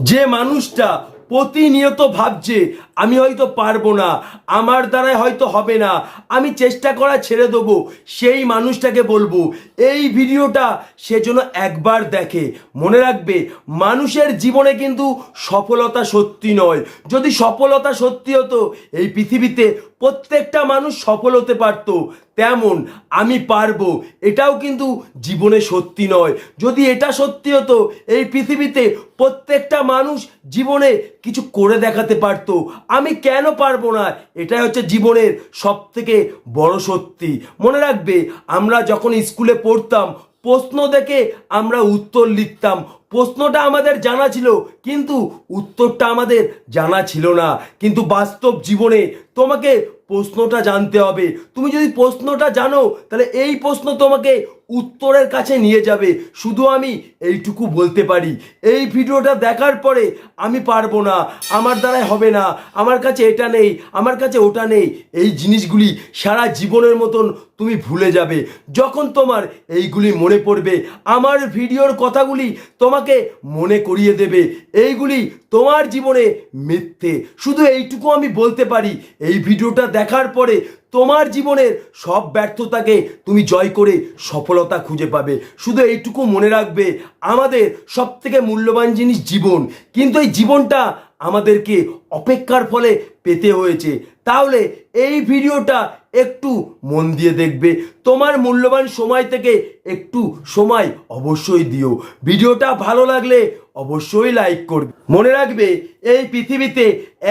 যে মানুষটা প্রতিনিয়ত ভাবছে আমি হয়তো পারব না, আমার দ্বারাই হয়তো হবে না। আমি চেষ্টা করা ছেড়ে দেবো, সেই মানুষটাকে বলব। এই ভিডিওটা সে যেন একবার দেখে। মনে রাখবে, মানুষের জীবনে কিন্তু সফলতা সত্যি নয়। যদি সফলতা সত্যি হতো, এই পৃথিবীতে প্রত্যেকটা মানুষ সফল হতে পারতো। তেমন আমি পারব, এটাও কিন্তু জীবনে সত্যি নয়। যদি এটা সত্যি হতো, এই পৃথিবীতে প্রত্যেকটা মানুষ জীবনে কিছু করে দেখাতে পারতো। আমি কেন পারব না? এটাই হচ্ছে জীবনের সব থেকে বড় সত্যি। মনে রাখবে, আমরা যখন স্কুলে পড়তাম, প্রশ্ন দেখে আমরা উত্তর লিখতাম। প্রশ্নটা আমাদের জানা ছিল, কিন্তু উত্তরটা আমাদের জানা ছিল না। কিন্তু বাস্তব জীবনে তোমাকে প্রশ্নটা জানতে হবে। তুমি যদি প্রশ্নটা জানো, তাহলে এই প্রশ্ন তোমাকে উত্তরের কাছে নিয়ে যাবে। শুধু আমি এইটুকু বলতে পারি। এই ভিডিওটা দেখার পরে আমি পারব না। আমার দ্বারাই হবে না। আমার কাছে এটা নেই, আমার কাছে ওটা নেই। এই জিনিসগুলি সারা জীবনের মতন তুমি ভুলে যাবে। যখন তোমার এইগুলি মনে পড়বে, আমার ভিডিওর কথাগুলি তোমাকে মনে করিয়ে দেবে। এইগুলি তোমার জীবনে মিথ্যে। শুধু এইটুকু আমি বলতে পারি, এই ভিডিওটা দেখার পরে তোমার জীবনের সব ব্যর্থতাকে তুমি জয় করে সফলতা খুঁজে পাবে। শুধু এইটুকু মনে রাখবে, আমাদের সব থেকে মূল্যবান জিনিস জীবন। কিন্তু এই জীবনটা আমাদেরকে অপেক্ষার ফলে পেতে হয়েছে। তাহলে এই ভিডিওটা একটু মন দিয়ে দেখবে। তোমার মূল্যবান সময় থেকে একটু সময় অবশ্যই দিও। ভিডিওটা ভালো লাগলে অবশ্যই লাইক করবে। মনে রাখবে, এই পৃথিবীতে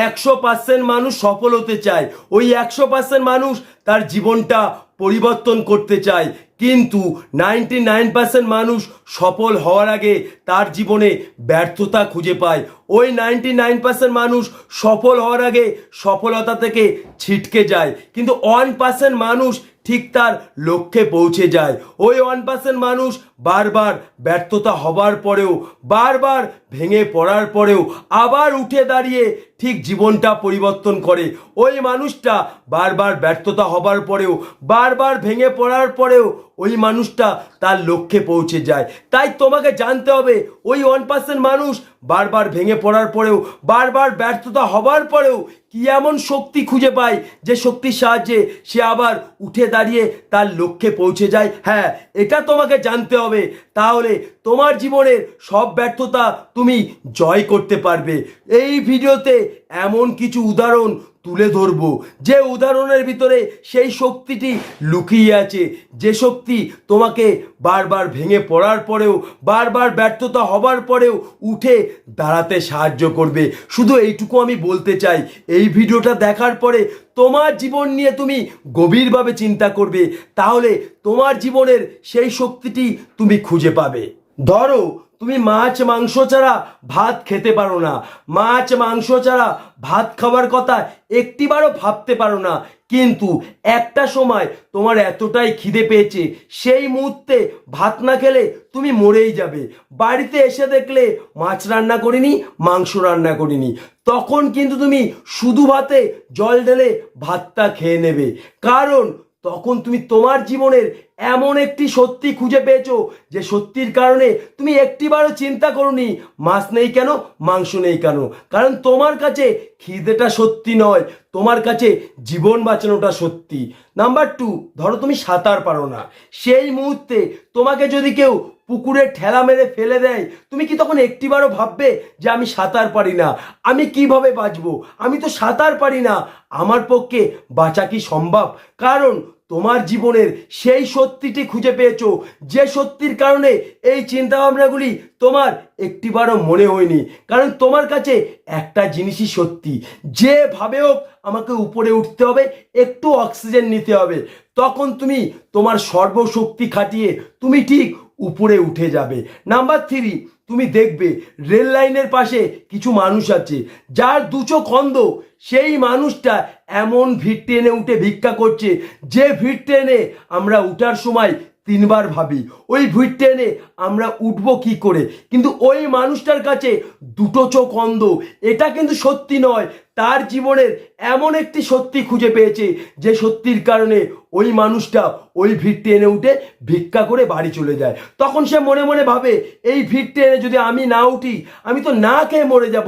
একশো পার্সেন্ট মানুষ সফল হতে চায়। ওই একশো পার্সেন্ট মানুষ তার জীবনটা পরিবর্তন করতে চায়। কিন্তু নাইনটি নাইন পার্সেন্ট মানুষ সফল হওয়ার আগে তার জীবনে ব্যর্থতা খুঁজে পায়। ওই নাইনটি নাইন পার্সেন্ট মানুষ সফল হওয়ার আগে সফলতা থেকে ছিটকে যায়। কিন্তু ওয়ান পার্সেন্ট মানুষ ঠিক তার লক্ষ্যে পৌঁছে যায়। ওই ওয়ান পার্সেন্ট মানুষ বারবার ব্যর্থতা হবার পরেও, বারবার ভেঙে পড়ার পরেও আবার উঠে দাঁড়িয়ে ঠিক জীবনটা পরিবর্তন করে। ওই মানুষটা বারবার ব্যর্থতা হবার পরেও, বারবার ভেঙে পড়ার পরেও ওই মানুষটা তার লক্ষ্যে পৌঁছে যায়। তাই তোমাকে জানতে হবে, ওই ওয়ান পার্সেন্ট মানুষ বারবার ভেঙে পড়ার পরেও, বারবার ব্যর্থতা হবার পরেও কি এমন শক্তি খুঁজে পায় যে শক্তির সাহায্যে সে আবার উঠে দাঁড়িয়ে তার লক্ষ্যে পৌঁছে যায়? হ্যাঁ এটা তোমাকে জানতে হবে। তাহলে তোমার জীবনের সব ব্যর্থতা তুমি জয় করতে পারবে। এই ভিডিওতে এমন কিছু উদাহরণ তুলে ধরবো। যে উদাহরণের ভিতরে সেই শক্তিটি লুকিয়ে আছে। যে শক্তি তোমাকে বারবার ভেঙে পড়ার পরেও, বারবার ব্যর্থতা হবার পরেও উঠে দাঁড়াতে সাহায্য করবে। শুধু এইটুকু আমি বলতে চাই, এই ভিডিওটা দেখার পরে তোমার জীবন নিয়ে তুমি গভীরভাবে চিন্তা করবে। তাহলে তোমার জীবনের সেই শক্তিটি তুমি খুঁজে পাবে। ধরো তুমি মাছ, মাংস ছাড়া ভাত খেতে পারো না। মাছ, মাংস ছাড়া ভাত খাওয়ার কথা একটিবারও ভাবতে পারো না। কিন্তু একটা সময় তোমার এতটাই খিদে পেয়েছে, সেই মুহূর্তে ভাত না খেলে তুমি মরেই যাবে। বাড়িতে এসে দেখলে মাছ রান্না করিনি, মাংস রান্না করিনি। তখন কিন্তু তুমি শুধু ভাতে জল ঢেলে ভাতটা খেয়ে নেবে। কারণ তখন তুমি তোমার জীবনের এমন একটি সত্যি খুঁজে পেয়েছ যে সত্যির কারণে তুমি একটিবারও চিন্তা করোনি, মাছ নেই কেন, মাংস নেই কেন? কারণ তোমার কাছে খিদেটা সত্যি নয়, তোমার কাছে জীবন বাঁচানোটা সত্যি। নাম্বার টু ধরো তুমি সাঁতার পারো না। সেই মুহূর্তে তোমাকে যদি কেউ পুকুরে ঠেলা মেরে ফেলে দেয়, তুমি কি তখন একটিবারও ভাববে যে আমি সাঁতার পারি না? আমি কীভাবে বাঁচবো? আমি তো সাঁতার পারি না। আমার পক্ষে বাঁচা কি সম্ভব? কারণ তোমার জীবনের সেই সত্যিটি খুঁজে পেয়েছ। যে সত্যির কারণে এই চিন্তাভাবনাগুলি তোমার একটিবারও মনে হয়নি। কারণ তোমার কাছে একটা জিনিসই সত্যি। যেভাবে হোক আমাকে উপরে উঠতে হবে, একটু অক্সিজেন নিতে হবে। তখন তুমি তোমার সর্বশক্তি খাটিয়ে তুমি ঠিক উপরে উঠে যাবে। নাম্বার থ্রি তুমি দেখবে, রেল লাইনের পাশে কিছু মানুষ আছে। যার দুচো খন্দ সেই মানুষটা এমন ভিড় ট্রেনে উঠে ভিক্ষা করছে, যে ভিড় ট্রেনে আমরা উঠার সময় তিনবার ভাবি, ওই ভিড় ট্রেনে আমরা উঠবো কি করে? কিন্তু ওই মানুষটার কাছে দুটো চোখ অন্ধ, এটা কিন্তু সত্যি নয়। তার জীবনের এমন একটি সত্যি খুঁজে পেয়েছে যে সত্যির কারণে ওই মানুষটা ওই ভিড় টেনে উঠে ভিক্ষা করে বাড়ি চলে যায়। তখন সে মনে মনে ভাবে, এই ভিড় টেনে যদি আমি না উঠি, আমি তো না খেয়ে মরে যাব।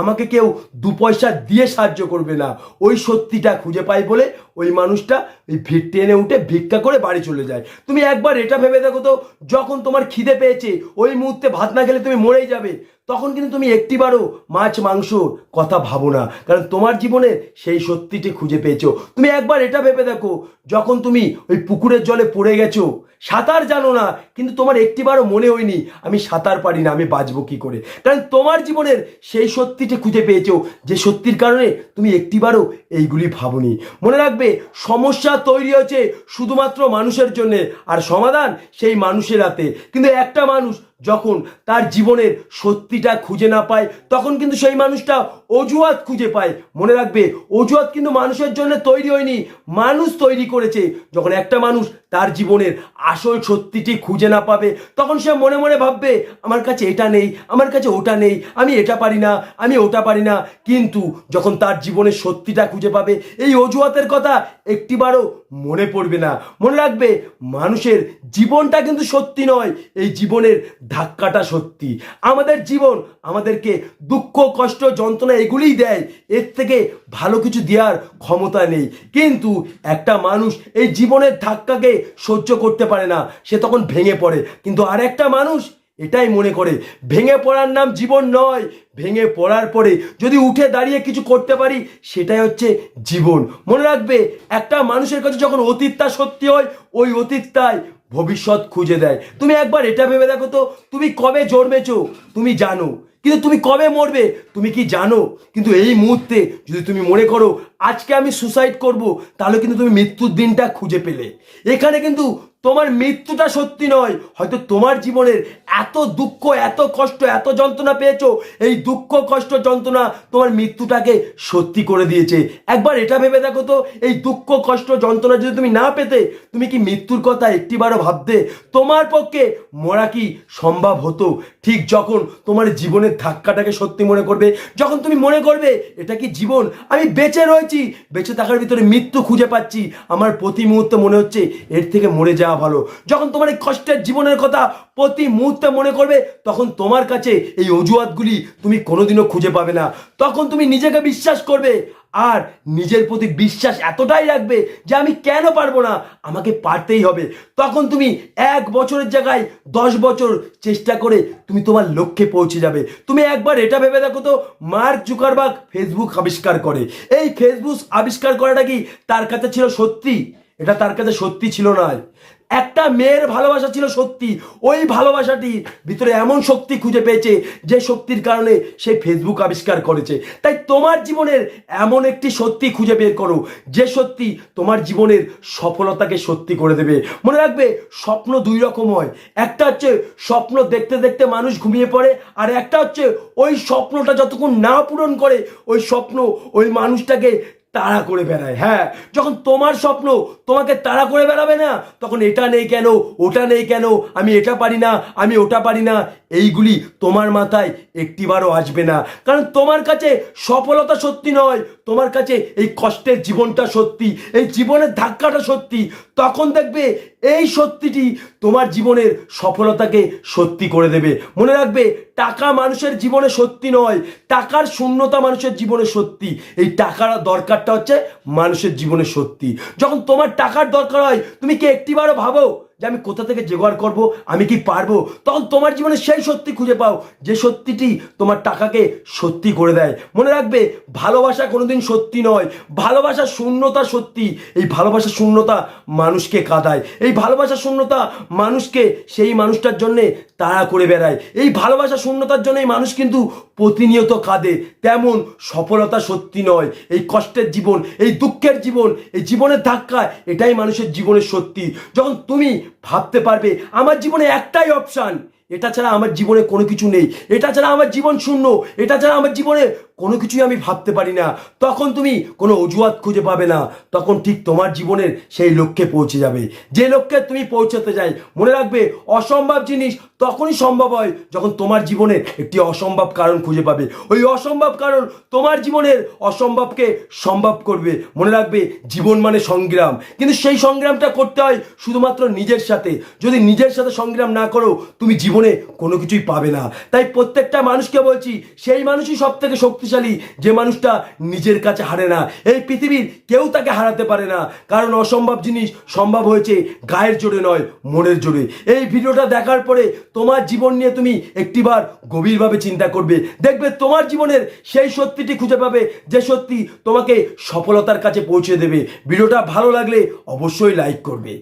আমাকে কেউ দু পয়সা দিয়ে সাহায্য করবে না। ওই সত্যিটা খুঁজে পাই বলে ওই মানুষটা ওই ভিড় টেনে উঠে ভিক্ষা করে বাড়ি চলে যায়। তুমি একবার এটা ভেবে দেখো তো, যখন তোমার খিদে পেয়েছে, ওই মুহূর্তে ভাত না খেলে তুমি মরেই যাবে। তখন কিন্তু তুমি একটিবারও মাছ, মাংস কথা ভাবো না। কারণ তোমার জীবনে সেই সত্যিটি খুঁজে পেয়েছ। তুমি একবার এটা ভেবে দেখো, যখন তুমি ওই পুকুরের জলে পড়ে গেছো, সাঁতার জানো না, কিন্তু তোমার একটিবারও মনে হয়নি, আমি সাঁতার পারি না, আমি বাঁচবো কি করে? কারণ তোমার জীবনের সেই সত্যিটি খুঁজে পেয়েছ, যে সত্যির কারণে তুমি একটিবারও এইগুলি ভাবনি। মনে রাখবে, সমস্যা তৈরি হচ্ছে শুধুমাত্র মানুষের জন্যে, আর সমাধান সেই মানুষের হাতে। কিন্তু একটা মানুষ যখন তার জীবনের সত্যিটা খুঁজে না পায়, তখন কিন্তু সেই মানুষটা অজুহাত খুঁজে পায়। মনে রাখবে, অজুহাত কিন্তু মানুষের জন্য তৈরি হয়নি, মানুষ তৈরি করেছে। যখন একটা মানুষ তার জীবনের আসল সত্যিটি খুঁজে না পাবে, তখন সে মনে মনে ভাববে, আমার কাছে এটা নেই, আমার কাছে ওটা নেই, আমি এটা পারি না, আমি ওটা পারি না। কিন্তু যখন তার জীবনের সত্যিটা খুঁজে পাবে, এই অজুহাতের কথা একটিবারও মনে পড়বে না। মনে রাখবে, মানুষের জীবনটা কিন্তু সত্যি নয়, এই জীবনের ধাক্কাটা সত্যি। আমাদের জীবন আমাদেরকে দুঃখ, কষ্ট, যন্ত্রণা এগুলিই দেয়। এর থেকে ভালো কিছু দেওয়ার ক্ষমতা নেই। কিন্তু একটা মানুষ এই জীবনের ধাক্কাকে সহ্য করতে পারে না, সে তখন ভেঙে পড়ে। কিন্তু আর একটা মানুষ এটাই মনে করে, ভেঙে পড়ার নাম জীবন নয়। ভেঙে পড়ার পরে যদি উঠে দাঁড়িয়ে কিছু করতে পারি, সেটাই হচ্ছে জীবন। মনে রাখবে, একটা মানুষের কাছে যখন অতীতটা সত্যি হয়, ওই অতীতটাই ভবিষ্যৎ খুঁজে দেয়। তুমি একবার এটা ভেবে দেখো তো, তুমি কবে জন্মেছ? তুমি জানো। কিন্তু তুমি কবে মরবে? তুমি কি জানো? কিন্তু এই মুহূর্তে যদি তুমি মনে করো, আজকে আমি সুসাইড করব, তাহলে কিন্তু তুমি মৃত্যুর দিনটা খুঁজে পেলে। এখানে কিন্তু তোমার মৃত্যুটা সত্যি নয়। হয়তো তোমার জীবনের এত দুঃখ, এত কষ্ট, এত যন্ত্রণা পেয়েছ। এই দুঃখ, কষ্ট, যন্ত্রণা তোমার মৃত্যুটাকে সত্যি করে দিয়েছে। একবার এটা ভেবে দেখো তো, এই দুঃখ, কষ্ট, যন্ত্রণা যদি তুমি না পেতে, তুমি কি মৃত্যুর কথা একটিবারও ভাবতে? তোমার পক্ষে মরা কি সম্ভব হতো? ঠিক যখন তোমার জীবনের ধাক্কাটাকে সত্যি মনে করবে, যখন তুমি মনে করবে, এটা কি জীবন? আমি বেঁচে রয়েছি, বেঁচে থাকার ভিতরে মৃত্যু খুঁজে পাচ্ছি। আমার প্রতি মুহূর্তে মনে হচ্ছে, এর থেকে মরে যাওয়া ভালো। যখন তোমার এই কষ্টের জীবনের কথা প্রতি মুহূর্তে মনে করবে, তখন তোমার কাছে এই অজুহাতগুলি তুমি কোনোদিনও খুঁজে পাবে না। তখন তুমি নিজেকে বিশ্বাস করবে, আর নিজের প্রতি বিশ্বাস এতটাই রাখবে যে আমি কেন পারব না? আমাকে পারতেই হবে। তখন তুমি এক বছরের জায়গায় দশ বছর চেষ্টা করে তুমি তোমার লক্ষ্যে পৌঁছে যাবে। তুমি একবার এটা ভেবে দেখো তো, মার্ক জুকারবার্গ ফেসবুক আবিষ্কার করে। এই ফেসবুক আবিষ্কার করাটা কি তার কাছে ছিল সত্যি? এটা তার কাছে সত্যি ছিল নয় একটা মেয়ের ভালোবাসা ছিল সত্যি, ওই ভালোবাসাটির ভিতরে এমন শক্তি খুঁজে পেয়েছে যে শক্তির কারণে সে ফেসবুক আবিষ্কার করেছে। তাই তোমার জীবনের এমন একটি সত্যি খুঁজে বের করো, যে সত্যি তোমার জীবনের সফলতাকে সত্যি করে দেবে। মনে রাখবে, স্বপ্ন দুই রকম হয় একটা হচ্ছে স্বপ্ন দেখতে দেখতে মানুষ ঘুমিয়ে পড়ে, আর একটা হচ্ছে ওই স্বপ্নটা যতক্ষণ না পূরণ করে, ওই স্বপ্ন ওই মানুষটাকে তাড়া করে বেড়ায় হ্যাঁ। যখন তোমার স্বপ্ন তোমাকে তাড়া করে বেড়াবে না, তখন এটা নেই কেন, ওটা নেই কেন, আমি এটা পারি না, আমি ওটা পারি না, এইগুলি তোমার মাথায় একটিবারও আসবে না। কারণ তোমার কাছে সফলতা সত্যি নয়, তোমার কাছে এই কষ্টের জীবনটা সত্যি, এই জীবনের ধাক্কাটা সত্যি। তখন দেখবে এই সত্যিটি তোমার জীবনের সফলতাকে সত্যি করে দেবে। মনে রাখবে, টাকা মানুষের জীবনে সত্যি নয়, টাকার শূন্যতা মানুষের জীবনে সত্যি। এই টাকার দরকারটা হচ্ছে মানুষের জীবনে সত্যি। যখন তোমার টাকার দরকার হয়, তুমি কি একটিবারও ভাবো যে আমি কোথা থেকে জোগাড় করব, আমি কি পারব? তখন তোমার জীবনে সেই সত্যি খুঁজে পাও, যে সত্যিটি তোমার টাকাকে সত্যি করে দেয়। মনে রাখবে, ভালোবাসা কোনোদিন সত্যি নয়। ভালোবাসা শূন্যতা সত্যি। এই ভালোবাসা শূন্যতা মানুষকে কাঁদায়। এই ভালোবাসা শূন্যতা মানুষকে সেই মানুষটার জন্যে তাড়া করে বেড়ায়। এই ভালোবাসা শূন্যতার জন্যই মানুষ কিন্তু প্রতিনিয়ত কাঁদে। তেমন সফলতা সত্যি নয়। এই কষ্টের জীবন, এই দুঃখের জীবন, এই জীবনের ধাক্কা, এটাই মানুষের জীবনের সত্যি। যখন তুমি ভাবতে পারবে। আমার জীবনে একটাই অপশান এটা ছাড়া আমার জীবনে কোনো কিছু নেই। এটা ছাড়া আমার জীবন শূন্য। এটা ছাড়া আমার জীবনে কোনো কিছুই আমি ভাবতে পারি না। তখন তুমি কোনো অজুহাত খুঁজে পাবে না। তখন ঠিক তোমার জীবনের সেই লক্ষ্যে পৌঁছে যাবে। যে লক্ষ্যে তুমি পৌঁছাতে যাই মনে রাখবে, অসম্ভব জিনিস তখনই সম্ভব হয় যখন তোমার জীবনে একটি অসম্ভব কারণ খুঁজে পাবে। ওই অসম্ভব কারণ তোমার জীবনের অসম্ভবকে সম্ভব করবে। মনে রাখবে, জীবন মানে সংগ্রাম। কিন্তু সেই সংগ্রামটা করতে হয় শুধুমাত্র নিজের সাথে। যদি নিজের সাথে সংগ্রাম না করো, তুমি জীবনে কোনো কিছুই পাবে না। তাই প্রত্যেকটা মানুষকে বলছি, সেই মানুষই সব থেকে শক্তিশালী, যে মানুষটা নিজের কাছে হারে না। এই পৃথিবীর কেউ তাকে হারাতে পারে না। কারণ অসম্ভব জিনিস সম্ভব হয়েছে গায়ের জোরে নয়, মনের জোরে। এই ভিডিওটা দেখার পরে তোমার জীবন নিয়ে তুমি একটিবার গভীরভাবে চিন্তা করবে। দেখবে তোমার জীবনের সেই সত্যিটি খুঁজে পাবে, যে সত্যি তোমাকে সফলতার কাছে পৌঁছে দেবে। ভিডিওটা ভালো লাগলে অবশ্যই লাইক করবে।